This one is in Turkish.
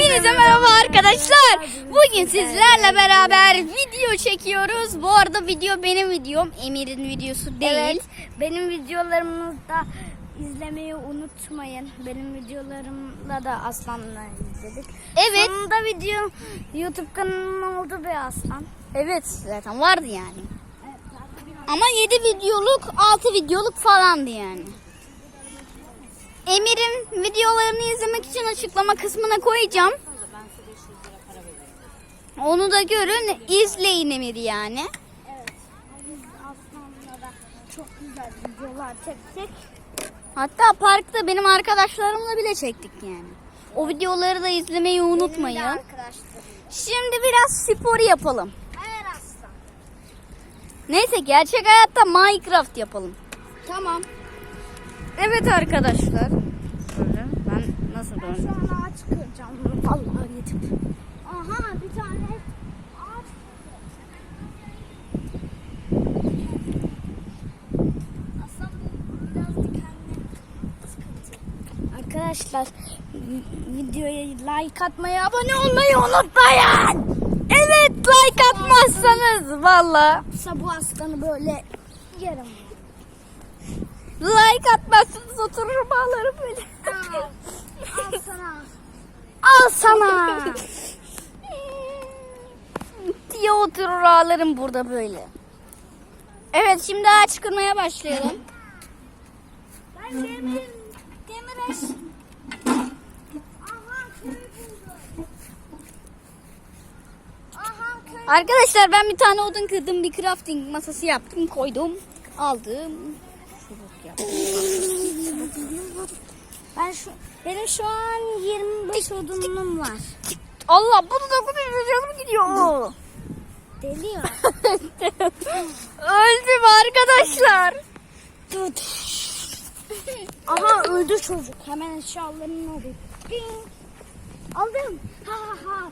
Hepinize merhaba arkadaşlar. Bugün sizlerle beraber video çekiyoruz. Bu arada video benim videom. Emir'in videosu değil. Evet. Benim videolarımı da izlemeyi unutmayın. Benim videolarımla da Aslan'la izledik. Evet. Sonunda video YouTube kanalım oldu be Aslan. Evet zaten vardı yani. Ama 7 videoluk 6 videoluk falandı yani. Emir'in videolarını izlemek için açıklama kısmına koyacağım. Onu da görün, izleyin Emir yani. Evet. Biz Aslan'la da çok güzel videolar çektik. Hatta parkta benim arkadaşlarımla bile çektik yani. O videoları da izlemeyi unutmayın. Şimdi biraz spor yapalım. Hayır Aslan. Neyse gerçek hayatta Minecraft yapalım. Tamam. Evet arkadaşlar. Şöyle ben nasıl döndüm? şu an ağaç kıracağım. Vallahi yedim. Aha bir tane ağaç. Arkadaşlar videoya like atmayı, abone olmayı unutmayın. Evet like atmazsanız valla. Bu aslanı böyle yerim. Like atmazsanız otururum ağlarım böyle. Al, al sana. Al sana. diye oturur ağlarım burada böyle. Evet şimdi ağaç kırmaya başlayalım. Ben demir, demir eş. Aha köy buldum. Aha köy. Arkadaşlar ben bir tane odun kırdım bir crafting masası yaptım koydum aldım. Çubuk yaptım. Ben şu benim şu an 25 odunum var. Allah bunu da kutuyor canım gidiyor. Deli ya. Öldüm arkadaşlar. Tut. Aha öldü çocuk. Hemen eşyalarını alayım. Ding. Aldım. Ha ha ha.